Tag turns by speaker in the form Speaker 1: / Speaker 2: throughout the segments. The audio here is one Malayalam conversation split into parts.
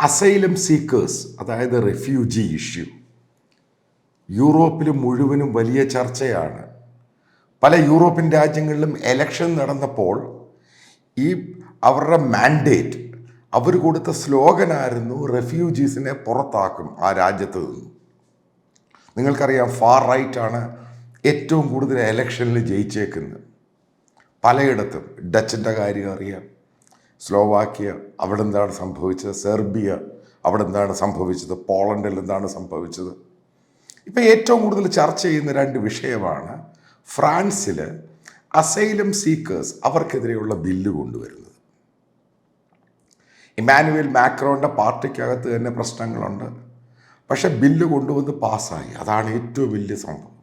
Speaker 1: അസൈലം സീക്കേഴ്സ് അതായത് റെഫ്യൂജി ഇഷ്യൂ. യൂറോപ്പിൽ മുഴുവനും വലിയ ചർച്ചയാണ്. പല യൂറോപ്യൻ രാജ്യങ്ങളിലും എലക്ഷൻ നടന്നപ്പോൾ ഈ അവരുടെ മാൻഡേറ്റ് അവർ കൊടുത്ത സ്ലോഗനായിരുന്നു റെഫ്യൂജീസിനെ പുറത്താക്കും ആ രാജ്യത്ത് നിന്ന്. നിങ്ങൾക്കറിയാം ഫാർ റൈറ്റ് ആണ് ഏറ്റവും കൂടുതൽ എലക്ഷനിൽ ജയിച്ചേക്കുന്നത്. പലയിടത്തും. ഡച്ചിന്റെ കാര്യം അറിയാം. സ്ലോവാക്യ അവിടെ എന്താണ് സംഭവിച്ചത്? സെർബിയ അവിടെ എന്താണ് സംഭവിച്ചത്? പോളണ്ടിൽ എന്താണ് സംഭവിച്ചത്? ഇപ്പോൾ ഏറ്റവും കൂടുതൽ ചർച്ച ചെയ്യുന്ന രണ്ട് വിഷയമാണ് ഫ്രാൻസിൽ അസൈലം സീക്കേഴ്സ് അവർക്കെതിരെയുള്ള ബില്ല് കൊണ്ടുവരുന്നത്. ഇമാനുവൽ മാക്രോന്റെ പാർട്ടിക്കകത്ത് തന്നെ പ്രശ്നങ്ങളുണ്ട്. പക്ഷെ ബില്ല് കൊണ്ടുവന്ന് പാസ്സായി. അതാണ് ഏറ്റവും വലിയ സംഭവം.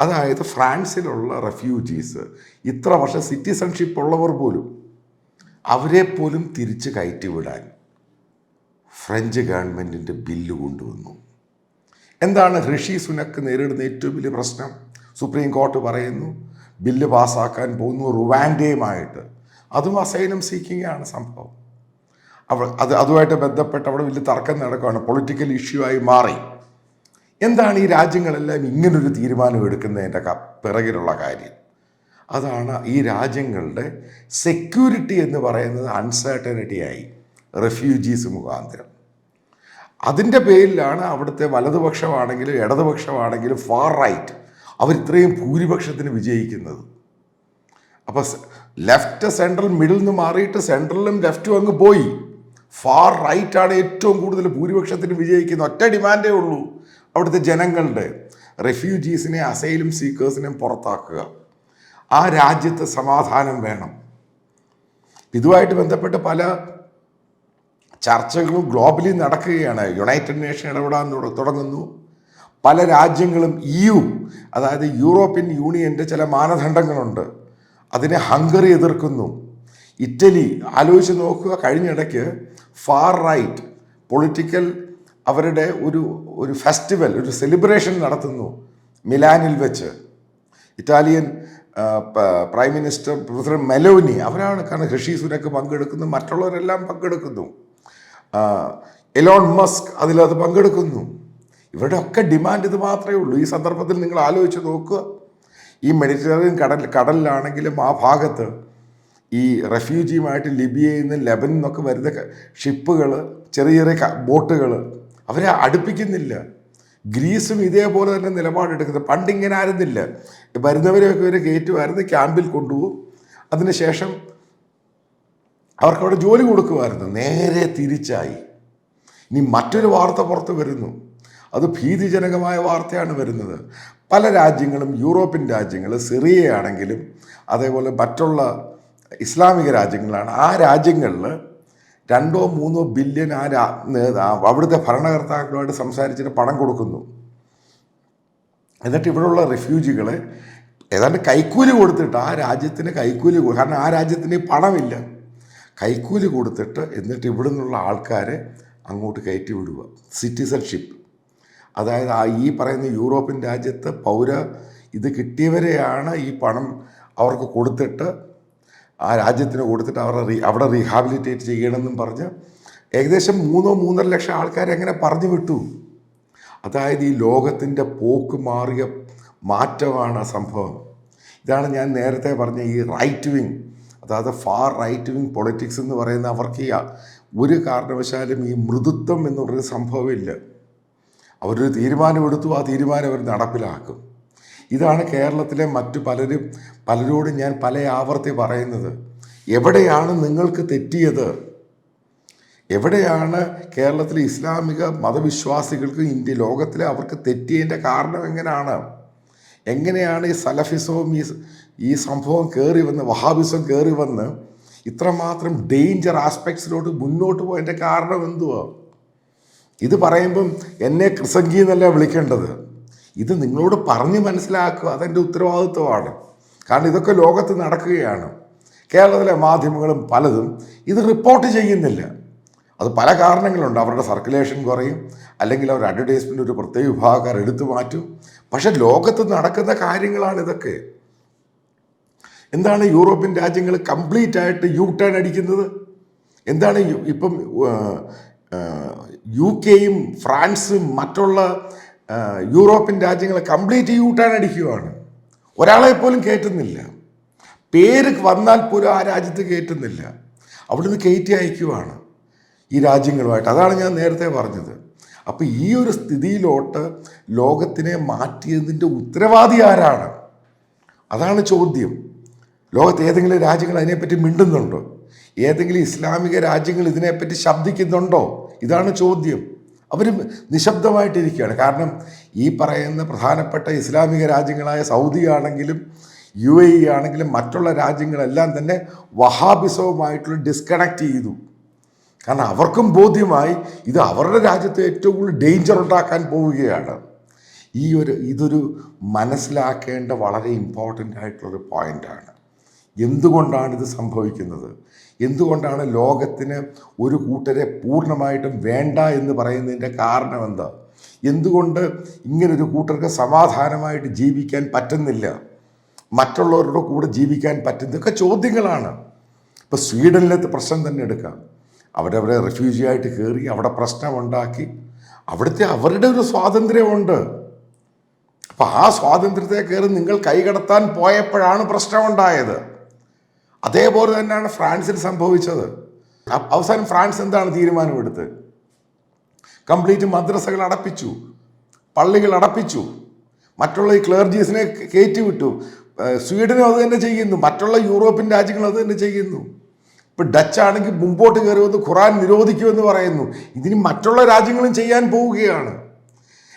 Speaker 1: അതായത് ഫ്രാൻസിലുള്ള റെഫ്യൂജീസ് ഇത്ര വർഷം സിറ്റിസൺഷിപ്പ് ഉള്ളവർ പോലും അവരെ പോലും തിരിച്ച് കയറ്റിവിടാൻ ഫ്രഞ്ച് ഗവൺമെന്റിന്റെ ബില്ല് കൊണ്ടുവന്നു. എന്താണ് ഋഷി സുനക്ക് നേരിടുന്ന ഏറ്റവും വലിയ പ്രശ്നം? സുപ്രീം കോർട്ട് പറയുന്നു ബില്ല് പാസ്സാക്കാൻ പോകുന്നു റുവാൻഡയുമായിട്ട്. അതും അസൈലം സീക്കിങ്ങാണ് സംഭവം. അവ അത് അതുമായിട്ട് ബന്ധപ്പെട്ട് അവിടെ വലിയ തർക്കം നടക്കുകയാണ് പൊളിറ്റിക്കൽ ഇഷ്യൂ ആയി മാറി. എന്താണ് ഈ രാജ്യങ്ങളെല്ലാം ഇങ്ങനൊരു തീരുമാനം എടുക്കുന്നതിന്റെ പിറകിലുള്ള കാര്യം? അതാണ് ഈ രാജ്യങ്ങളുടെ സെക്യൂരിറ്റി എന്ന് പറയുന്നത് അൺസേർട്ടനിറ്റി ആയി. റെഫ്യൂജീസ് മുഖാന്തരം. അതിന്റെ പേരിലാണ് അവിടുത്തെ വലതുപക്ഷമാണെങ്കിലും ഇടതുപക്ഷമാണെങ്കിലും ഫാർ റൈറ്റ് അവർ ഇത്രയും ഭൂരിപക്ഷത്തിന് വിജയിക്കുന്നത്. അപ്പോൾ ലെഫ്റ്റ് സെൻട്രൽ മിഡിൽ നിന്ന് മാറിയിട്ട് സെൻട്രലും ലെഫ്റ്റും അങ്ങ് പോയി. ഫാർ റൈറ്റ് ആണ് ഏറ്റവും കൂടുതൽ ഭൂരിപക്ഷത്തിന് വിജയിക്കുന്ന ഒറ്റ ഡിമാൻഡേ ഉള്ളൂ. അവിടുത്തെ ജനങ്ങളുടെ റെഫ്യൂജീസിനെ അസൈലും സീക്കേഴ്സിനെയും പുറത്താക്കുക. ആ രാജ്യത്ത് സമാധാനം വേണം. ഇതുമായിട്ട് ബന്ധപ്പെട്ട് പല ചർച്ചകളും ഗ്ലോബലി നടക്കുകയാണ്. യുണൈറ്റഡ് നേഷൻ ഇടപെടാൻ തുടങ്ങുന്നു. പല രാജ്യങ്ങളും ഇ യു അതായത് യൂറോപ്യൻ യൂണിയന്റെ ചില മാനദണ്ഡങ്ങളുണ്ട്. അതിനെ ഹംഗറി എതിർക്കുന്നു. ഇറ്റലി ആലോചിച്ച് നോക്കുക കഴിഞ്ഞിടയ്ക്ക് ഫാർ റൈറ്റ് പൊളിറ്റിക്കൽ അവരുടെ ഒരു ഒരു ഫെസ്റ്റിവൽ ഒരു സെലിബ്രേഷൻ നടത്തുന്നു മിലാനിൽ വെച്ച്. Italian prime minister president Meloni അവരാണ് കാരണം ഋഷി സുനക്ക് പങ്കെടുക്കുന്നു മറ്റുള്ളവരെല്ലാം പങ്കെടുക്കുന്നു. എലോൺ മസ്ക് അതിലത് പങ്കെടുക്കുന്നു. ഇവരുടെ ഒക്കെ ഡിമാൻഡ് ഇത് മാത്രമേ ഉള്ളൂ. ഈ സന്ദർഭത്തിൽ നിങ്ങൾ ആലോചിച്ച് നോക്കുക. ഈ മെഡിറ്ററേനിയൻ കടൽ കടലിലാണെങ്കിലും ആ ഭാഗത്ത് ഈ റെഫ്യൂജിയുമായിട്ട് ലിബിയയിൽ നിന്ന് ലെബനിൽ നിന്നൊക്കെ വരുന്ന ഷിപ്പുകൾ ചെറിയ ചെറിയ ബോട്ടുകൾ അവരെ അടുപ്പിക്കുന്നില്ല. ഗ്രീസും ഇതേപോലെ തന്നെ നിലപാടെടുക്കുന്നത് പണ്ടിങ്ങനെ ആയിരുന്നില്ല. വരുന്നവരെയൊക്കെ ഇവരെ കയറ്റുമായിരുന്നു ക്യാമ്പിൽ കൊണ്ടുപോകും. അതിനുശേഷം അവർക്ക് അവിടെ ജോലി കൊടുക്കുമായിരുന്നു. നേരെ തിരിച്ചായി. ഇനി മറ്റൊരു വാർത്ത പുറത്ത് വരുന്നു. അത് ഭീതിജനകമായ വാർത്തയാണ് വരുന്നത്. പല രാജ്യങ്ങളും യൂറോപ്യൻ രാജ്യങ്ങൾ സിറിയയാണെങ്കിലും അതേപോലെ മറ്റുള്ള ഇസ്ലാമിക രാജ്യങ്ങളാണ് ആ രാജ്യങ്ങളിൽ രണ്ടോ മൂന്നോ ബില്യൺ ആ അവിടുത്തെ ഭരണകർത്താക്കളുമായിട്ട് സംസാരിച്ചിട്ട് പണം കൊടുക്കുന്നു. എന്നിട്ട് ഇവിടെയുള്ള റെഫ്യൂജികളെ ഏതാണ്ട് കൈക്കൂലി കൊടുത്തിട്ട് ആ രാജ്യത്തിന് കൈക്കൂലി കാരണം ആ രാജ്യത്തിന് പണമില്ല. കൈക്കൂലി കൊടുത്തിട്ട് എന്നിട്ട് ഇവിടെ നിന്നുള്ള ആൾക്കാരെ അങ്ങോട്ട് കയറ്റി വിടുക. സിറ്റിസൺഷിപ്പ് അതായത് ആ ഈ പറയുന്ന യൂറോപ്യൻ രാജ്യത്ത് പൗര ഇത് കിട്ടിയവരെയാണ് ഈ പണം അവർക്ക് കൊടുത്തിട്ട് ആ രാജ്യത്തിന് കൊടുത്തിട്ട് അവരെ റീ അവിടെ റീഹാബിലിറ്റേറ്റ് ചെയ്യണമെന്നും പറഞ്ഞ് ഏകദേശം മൂന്നോ മൂന്നര ലക്ഷം ആൾക്കാരെ എങ്ങനെ പറഞ്ഞു വിട്ടു. അതായത് ഈ ലോകത്തിന്റെ പോക്ക് മാറിയ മാറ്റമാണ് ആ സംഭവം. ഇതാണ് ഞാൻ നേരത്തെ പറഞ്ഞ ഈ റൈറ്റ് വിങ് അതായത് ഫാർ റൈറ്റ് വിങ് പൊളിറ്റിക്സ് എന്ന് പറയുന്ന അവർക്ക് ഈ ഒരു കാരണവശാലും ഈ മൃദുത്വം എന്ന് പറയുന്ന സംഭവമില്ല. അവരൊരു തീരുമാനമെടുത്തു ആ തീരുമാനം അവർ നടപ്പിലാക്കും. ഇതാണ് കേരളത്തിലെ മറ്റു പലരും പലരോടും ഞാൻ പല ആവർത്തി പറയുന്നത്. എവിടെയാണ് നിങ്ങൾക്ക് തെറ്റിയത്? എവിടെയാണ് കേരളത്തിലെ ഇസ്ലാമിക മതവിശ്വാസികൾക്ക് ഇന്ത്യ ലോകത്തിലെ അവർക്ക് തെറ്റിയതിന്റെ കാരണം എങ്ങനെയാണ്? എങ്ങനെയാണ് ഈ സലഫിസവും ഈ ഈ സംഭവം കയറി വന്ന് വഹാബിസം കയറി വന്ന് ഇത്രമാത്രം ഡേഞ്ചർ ആസ്പെക്ട്സിലോട്ട് മുന്നോട്ട് പോയതിന്റെ കാരണം എന്തുവാ? ഇത് പറയുമ്പം എന്നെ കൃസംഗി എന്നല്ല വിളിക്കേണ്ടത്. ഇത് നിങ്ങളോട് പറഞ്ഞ് മനസ്സിലാക്കുക അതെന്റെ ഉത്തരവാദിത്വമാണ്. കാരണം ഇതൊക്കെ ലോകത്ത് നടക്കുകയാണ്. കേരളത്തിലെ മാധ്യമങ്ങളും പലതും ഇത് റിപ്പോർട്ട് ചെയ്യുന്നില്ല. അത് പല കാരണങ്ങളുണ്ട്. അവരുടെ സർക്കുലേഷൻ കുറയും. അല്ലെങ്കിൽ അവർ അഡ്വർടൈസ്മെന്റ് ഒരു പ്രത്യേക വിഭാഗക്കാർ എടുത്തു മാറ്റും. പക്ഷെ ലോകത്ത് നടക്കുന്ന കാര്യങ്ങളാണ് ഇതൊക്കെ. എന്താണ് യൂറോപ്യൻ രാജ്യങ്ങൾ കംപ്ലീറ്റ് ആയിട്ട് യു ടേൺ അടിക്കുന്നത്? എന്താണ് ഇപ്പം യു കെയും ഫ്രാൻസും മറ്റുള്ള യൂറോപ്യൻ രാജ്യങ്ങൾ കംപ്ലീറ്റ് യൂട്ടാൻ അടിക്കുകയാണ്. ഒരാളെ പോലും കയറ്റുന്നില്ല പേര് വന്നാൽ പോലും ആ രാജ്യത്ത് കയറ്റുന്നില്ല അവിടുന്ന് കയറ്റി അയക്കുവാണ് ഈ രാജ്യങ്ങളുമായിട്ട്. അതാണ് ഞാൻ നേരത്തെ പറഞ്ഞത്. അപ്പോൾ ഈ ഒരു സ്ഥിതിയിലോട്ട് ലോകത്തിനെ മാറ്റിയതിന്റെ ഉത്തരവാദി ആരാണ്? അതാണ് ചോദ്യം. ലോകത്ത് ഏതെങ്കിലും രാജ്യങ്ങൾ അതിനെപ്പറ്റി മിണ്ടുന്നുണ്ടോ? ഏതെങ്കിലും ഇസ്ലാമിക രാജ്യങ്ങൾ ഇതിനെപ്പറ്റി ശബ്ദിക്കുന്നുണ്ടോ? ഇതാണ് ചോദ്യം. അവർ നിശബ്ദമായിട്ടിരിക്കുകയാണ്. കാരണം ഈ പറയുന്ന പ്രധാനപ്പെട്ട ഇസ്ലാമിക രാജ്യങ്ങളായ സൗദി ആണെങ്കിലും യു എ ഇ ആണെങ്കിലും മറ്റുള്ള രാജ്യങ്ങളെല്ലാം തന്നെ വഹാബിസവുമായിട്ടുള്ള ഡിസ്കണക്ട് ചെയ്തു. കാരണം അവർക്കും ബോധ്യമായി ഇത് അവരുടെ രാജ്യത്ത് ഏറ്റവും കൂടുതൽ ഡേഞ്ചർ ഉണ്ടാക്കാൻ പോവുകയാണ്. ഈ ഒരു ഇതൊരു മനസ്സിലാക്കേണ്ട വളരെ ഇമ്പോർട്ടന്റ് ആയിട്ടുള്ളൊരു പോയിന്റാണ് എന്തുകൊണ്ടാണ് ഇത് സംഭവിക്കുന്നത്? എന്തുകൊണ്ടാണ് ലോകത്തിന് ഒരു കൂട്ടരെ പൂർണമായിട്ടും വേണ്ട എന്ന് പറയുന്നതിന്റെ കാരണം എന്താ? എന്തുകൊണ്ട് ഇങ്ങനൊരു കൂട്ടർക്ക് സമാധാനമായിട്ട് ജീവിക്കാൻ പറ്റുന്നില്ല? മറ്റുള്ളവരുടെ കൂടെ ജീവിക്കാൻ പറ്റുന്ന ഇതൊക്കെ ചോദ്യങ്ങളാണ്. ഇപ്പോൾ സ്വീഡനിലത്തെ പ്രശ്നം തന്നെ എടുക്കാം. അവരവരെ റെഫ്യൂജി ആയിട്ട് കയറി അവിടെ പ്രശ്നമുണ്ടാക്കി. അവിടുത്തെ അവരുടെ ഒരു സ്വാതന്ത്ര്യമുണ്ട്. അപ്പോൾ ആ സ്വാതന്ത്ര്യത്തെ കയറി നിങ്ങൾ കൈകടത്താൻ പോയപ്പോഴാണ് പ്രശ്നമുണ്ടായത്. അതേപോലെ തന്നെയാണ് ഫ്രാൻസിൽ സംഭവിച്ചത്. അവസാനം ഫ്രാൻസ് എന്താണ് തീരുമാനമെടുത്ത് കംപ്ലീറ്റ് മദ്രസകൾ അടപ്പിച്ചു പള്ളികൾ അടപ്പിച്ചു മറ്റുള്ള ഈ ക്ലേർജീസിനെ കയറ്റിവിട്ടു. സ്വീഡനും അത് തന്നെ ചെയ്യുന്നു മറ്റുള്ള യൂറോപ്യൻ രാജ്യങ്ങൾ അത് തന്നെ ചെയ്യുന്നു. ഇപ്പം ഡച്ച് ആണെങ്കിൽ മുമ്പോട്ട് കയറുമെന്ന് ഖുറാൻ നിരോധിക്കുമെന്ന് പറയുന്നു. ഇതിന് മറ്റുള്ള രാജ്യങ്ങളും ചെയ്യാൻ പോവുകയാണ്.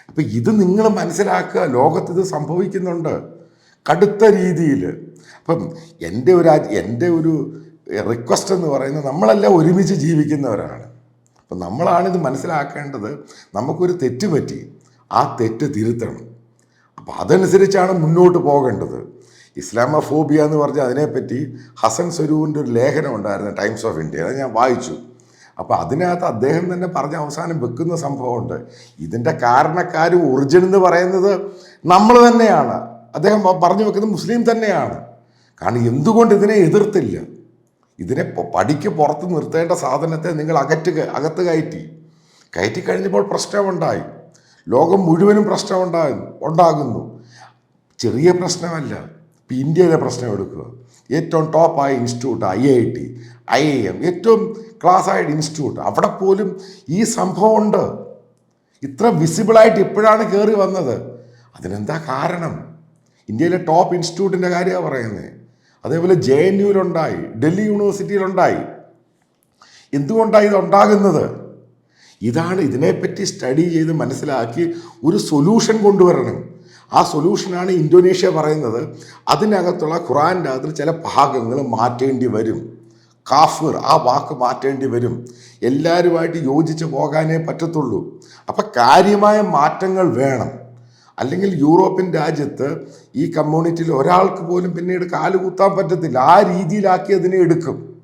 Speaker 1: അപ്പം ഇത് നിങ്ങൾ മനസ്സിലാക്കുക ലോകത്ത് ഇത് സംഭവിക്കുന്നുണ്ട്. കടുത്ത രീതിയിൽ. അപ്പം എന്റെ ഒരു എന്റെ ഒരു റിക്വസ്റ്റ് എന്ന് പറയുന്നത് നമ്മളെല്ലാം ഒരുമിച്ച് ജീവിക്കുന്നവരാണ്. അപ്പം നമ്മളാണിത് മനസ്സിലാക്കേണ്ടത് നമുക്കൊരു തെറ്റ് പറ്റി ആ തെറ്റ് തിരുത്തണം. അപ്പം അതനുസരിച്ചാണ് മുന്നോട്ട് പോകേണ്ടത്. ഇസ്ലാമോഫോബിയ എന്ന് പറഞ്ഞാൽ അതിനെപ്പറ്റി ഹസൻ സ്വരൂപിന്റെ ഒരു ലേഖനം ഉണ്ടായിരുന്നു ടൈംസ് ഓഫ് ഇന്ത്യ അത് ഞാൻ വായിച്ചു. അപ്പോൾ അതിനകത്ത് അദ്ദേഹം തന്നെ പറഞ്ഞ അവസാനം വെക്കുന്ന സംഭവമുണ്ട്. ഇതിന്റെ കാരണക്കാർ ഒറിജിൻ എന്ന് പറയുന്നത് നമ്മൾ തന്നെയാണ്. അദ്ദേഹം പറഞ്ഞു വെക്കുന്നത് മുസ്ലിം തന്നെയാണ്. കാരണം എന്തുകൊണ്ട് ഇതിനെ എതിർത്തില്ല? ഇതിനെ പടിക്ക് പുറത്ത് നിർത്തേണ്ട സാധനത്തെ നിങ്ങൾ അകറ്റ് ക- അകത്ത് കയറ്റി. കയറ്റി കഴിഞ്ഞപ്പോൾ പ്രശ്നമുണ്ടായി. ലോകം മുഴുവനും പ്രശ്നമുണ്ടായി ഉണ്ടാകുന്നു. ചെറിയ പ്രശ്നമല്ല ഇപ്പം ഇന്ത്യയിലെ പ്രശ്നം എടുക്കുക. ഏറ്റവും ടോപ്പായ institute I I T I I M ഏറ്റവും ക്ലാസ് ആയ ഇൻസ്റ്റിറ്റ്യൂട്ട്. അവിടെ പോലും ഈ സംഭവമുണ്ട് ഇത്ര വിസിബിളായിട്ട് ഇപ്പോഴാണ് കയറി വന്നത്. അതിനെന്താ കാരണം? ഇന്ത്യയിലെ ടോപ്പ് ഇൻസ്റ്റിറ്റ്യൂട്ടിന്റെ കാര്യമാണ് പറയുന്നത് അതേപോലെ ജെ എൻ യുവിലുണ്ടായി ഡൽഹി യൂണിവേഴ്സിറ്റിയിലുണ്ടായി. എന്തുകൊണ്ടാണ് ഇതുണ്ടാകുന്നത്? ഇതാണ് ഇതിനെപ്പറ്റി സ്റ്റഡി ചെയ്ത് മനസ്സിലാക്കി ഒരു സൊല്യൂഷൻ കൊണ്ടുവരണം. ആ സൊല്യൂഷനാണ് ഇന്തോനേഷ്യ പറയുന്നത്. അതിനകത്തുള്ള ഖുറാന്റെ അകത്ത് ചില ഭാഗങ്ങൾ മാറ്റേണ്ടി വരും. കാഫിർ ആ വാക്ക് മാറ്റേണ്ടി വരും. എല്ലാവരുമായിട്ട് യോജിച്ച് പോകാനേ പറ്റത്തുള്ളൂ. അപ്പം കാര്യമായ മാറ്റങ്ങൾ വേണം. അല്ലെങ്കിൽ യൂറോപ്യൻ രാജ്യത്ത് ഈ കമ്മ്യൂണിറ്റിയിൽ ഒരാൾക്ക് പോലും പിന്നീട് കാൽ കുത്താൻ പറ്റത്തില്ല. ആ രീതിയിലാക്കി അതിനെ എടുക്കും.